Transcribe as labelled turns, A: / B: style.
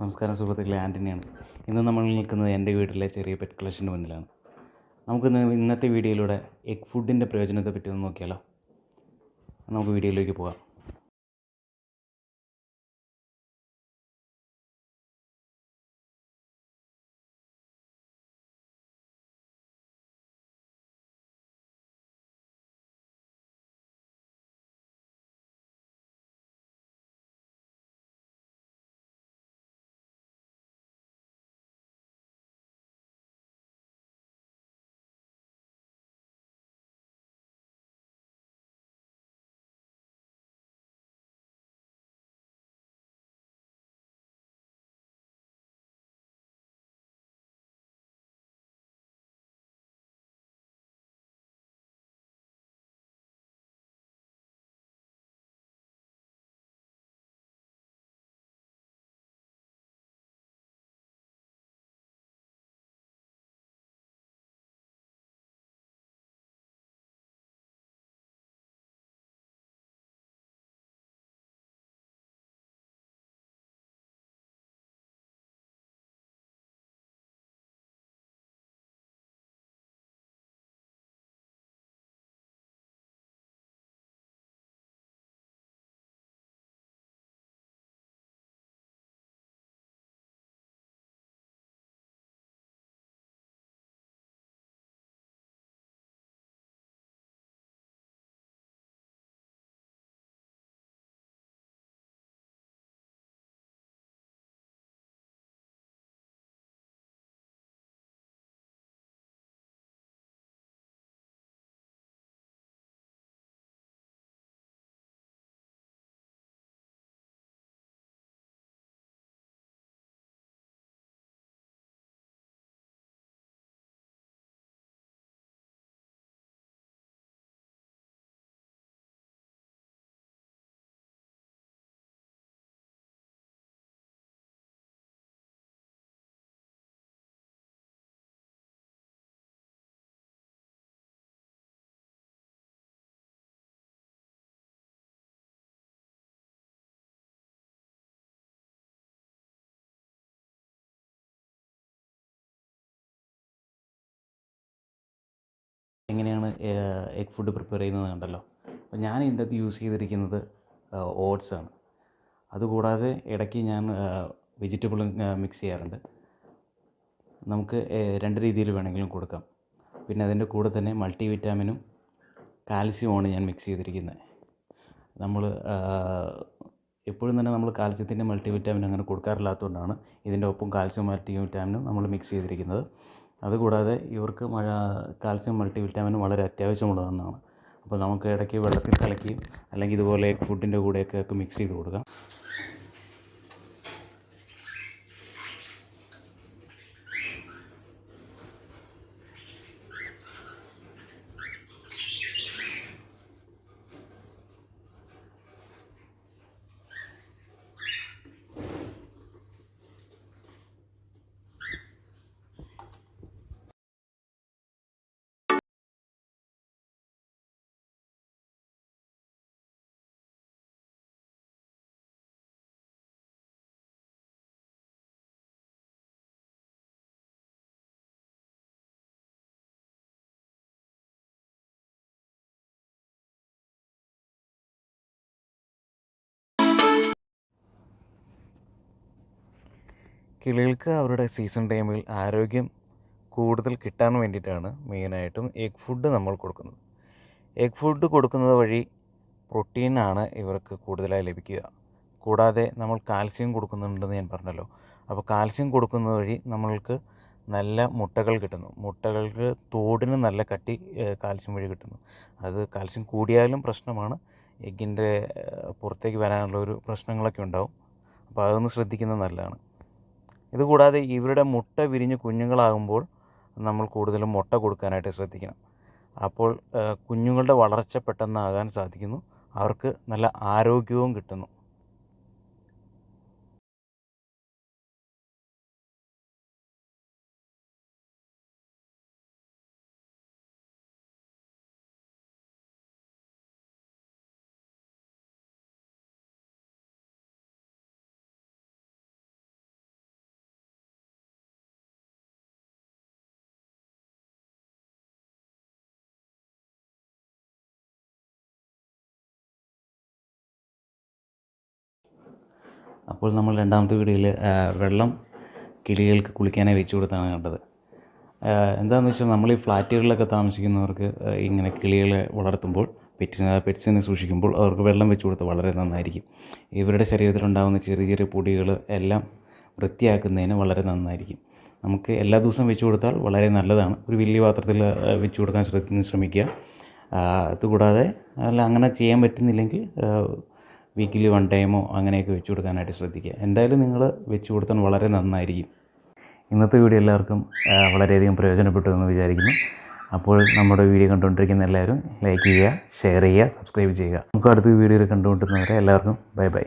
A: നമസ്കാരം സുഹൃത്തുക്കളെ ആന്റണിയാണ് ഇന്ന് നമ്മൾ നിൽക്കുന്നത് എന്റെ വീട്ടിലെ ചെറിയ പെറ്റ് കളക്ഷന്റെ മുന്നിലാണ്. നമുക്കിന്ന് ഇന്നത്തെ വീഡിയോയിലൂടെ എഗ് ഫുഡിന്റെ പ്രയോജനത്തെ പറ്റി ഒന്ന് നോക്കിയാലോ? നമുക്ക് വീഡിയോയിലേക്ക് പോകാം. എഗ് ഫുഡ് പ്രിപ്പയർ ചെയ്യുന്നത് കണ്ടല്ലോ. അപ്പോൾ ഞാൻ ഇതിന്റെ അകത്ത് യൂസ് ചെയ്തിരിക്കുന്നത് ഓട്സ് ആണ്. അതുകൂടാതെ ഇടയ്ക്ക് ഞാൻ വെജിറ്റബിൾ മിക്സ് ചെയ്യാറുണ്ട്. നമുക്ക് രണ്ട് രീതിയിൽ വേണമെങ്കിലും കൊടുക്കാം. പിന്നെ അതിന്റെ കൂടെ തന്നെ മൾട്ടി വിറ്റാമിനും കാൽസ്യവുമാണ് ഞാൻ മിക്സ് ചെയ്തിരിക്കുന്നത്. നമ്മൾ എപ്പോഴും തന്നെ നമ്മൾ കാൽസ്യത്തിന്റെ മൾട്ടി വിറ്റാമിൻ അങ്ങനെ കൊടുക്കാറില്ലാത്തതുകൊണ്ടാണ് ഇതിന്റെ ഒപ്പം കാൽസ്യം മൾട്ടി വിറ്റാമിനും നമ്മൾ മിക്സ് ചെയ്തിരിക്കുന്നത്. അതുകൂടാതെ ഇവർക്ക് മഴ കാൽസ്യം മൾട്ടി വിറ്റാമിൻ വളരെ അത്യാവശ്യമുള്ളതെന്നാണ്. അപ്പോൾ നമുക്ക് ഇടയ്ക്ക് വെള്ളത്തിൽ കലക്കി അല്ലെങ്കിൽ ഇതുപോലെ ഫുഡിന്റെ കൂടെയൊക്കെ മിക്സ് ചെയ്ത് കൊടുക്കാം. കിളികൾക്ക് അവരുടെ സീസൺ ടൈമിൽ ആരോഗ്യം കൂടുതൽ കിട്ടാൻ വേണ്ടിയിട്ടാണ് മെയിനായിട്ടും എഗ് ഫുഡ് നമ്മൾ കൊടുക്കുന്നത്. എഗ് ഫുഡ് കൊടുക്കുന്നത് വഴി പ്രോട്ടീനാണ് ഇവർക്ക് കൂടുതലായി ലഭിക്കുക. കൂടാതെ നമ്മൾ കാൽസ്യം കൊടുക്കുന്നുണ്ടെന്ന് ഞാൻ പറഞ്ഞല്ലോ. അപ്പോൾ കാൽസ്യം കൊടുക്കുന്നത് വഴി നമ്മൾക്ക് നല്ല മുട്ടകൾ കിട്ടുന്നു. മുട്ടകൾക്ക് തോടിന് നല്ല കട്ടി കാൽസ്യം വഴി കിട്ടുന്നു. അത് കാൽസ്യം കൂടിയാലും പ്രശ്നമാണ്. എഗ്ഗിന്റെ പുറത്തേക്ക് വരാനുള്ള ഒരു പ്രശ്നങ്ങളൊക്കെ ഉണ്ടാവും. അപ്പോൾ അതൊന്ന് ശ്രദ്ധിക്കുന്നത് നല്ലതാണ്. ഇതുകൂടാതെ ഇവരുടെ മുട്ട വിരിഞ്ഞ് കുഞ്ഞുങ്ങളാകുമ്പോൾ നമ്മൾ കൂടുതലും മുട്ട കൊടുക്കാനായിട്ട് ശ്രദ്ധിക്കണം. അപ്പോൾ കുഞ്ഞുങ്ങളുടെ വളർച്ച പെട്ടെന്നാകാൻ സാധിക്കുന്നു. അവർക്ക് നല്ല ആരോഗ്യവും കിട്ടുന്നു. അപ്പോൾ നമ്മൾ രണ്ടാമത്തെ വീഡിയോയിൽ വെള്ളം കിളികൾക്ക് കുളിക്കാനായി വെച്ച് കൊടുത്താണ് കണ്ടത്. എന്താണെന്ന് വെച്ചാൽ നമ്മൾ ഈ ഫ്ലാറ്റുകളിലൊക്കെ താമസിക്കുന്നവർക്ക് ഇങ്ങനെ കിളികളെ വളർത്തുമ്പോൾ പെറ്റ്സിനെ പെറ്റ്സിനെ സൂക്ഷിക്കുമ്പോൾ അവർക്ക് വെള്ളം വെച്ച് കൊടുത്ത് വളരെ നന്നായിരിക്കും. ഇവരുടെ ശരീരത്തിലുണ്ടാകുന്ന ചെറിയ ചെറിയ പൊടികൾ എല്ലാം വൃത്തിയാക്കുന്നതിന് വളരെ നന്നായിരിക്കും. നമുക്ക് എല്ലാ ദിവസവും വെച്ച് കൊടുത്താൽ വളരെ നല്ലതാണ്. ഒരു വലിയ പാത്രത്തിൽ വെച്ച് കൊടുക്കാൻ ശ്രമിക്കുക. അതുകൂടാതെ അല്ല അങ്ങനെ ചെയ്യാൻ പറ്റുന്നില്ലെങ്കിൽ വീക്കിലി വൺ ടൈമോ അങ്ങനെയൊക്കെ വെച്ച് കൊടുക്കാനായിട്ട് ശ്രദ്ധിക്കുക. എന്തായാലും നിങ്ങൾ വെച്ച് കൊടുത്താൽ വളരെ നന്നായിരിക്കും. ഇന്നത്തെ വീഡിയോ എല്ലാവർക്കും വളരെയധികം പ്രയോജനപ്പെട്ടു എന്ന് വിചാരിക്കുന്നു. അപ്പോൾ നമ്മുടെ വീഡിയോ കണ്ടുകൊണ്ടിരിക്കുന്ന എല്ലാവരും ലൈക്ക് ചെയ്യുക ഷെയർ ചെയ്യുക സബ്സ്ക്രൈബ് ചെയ്യുക. നമുക്ക് അടുത്ത വീഡിയോയിൽ കണ്ടുകൊണ്ടിരുന്നവരെ എല്ലാവർക്കും ബൈ ബൈ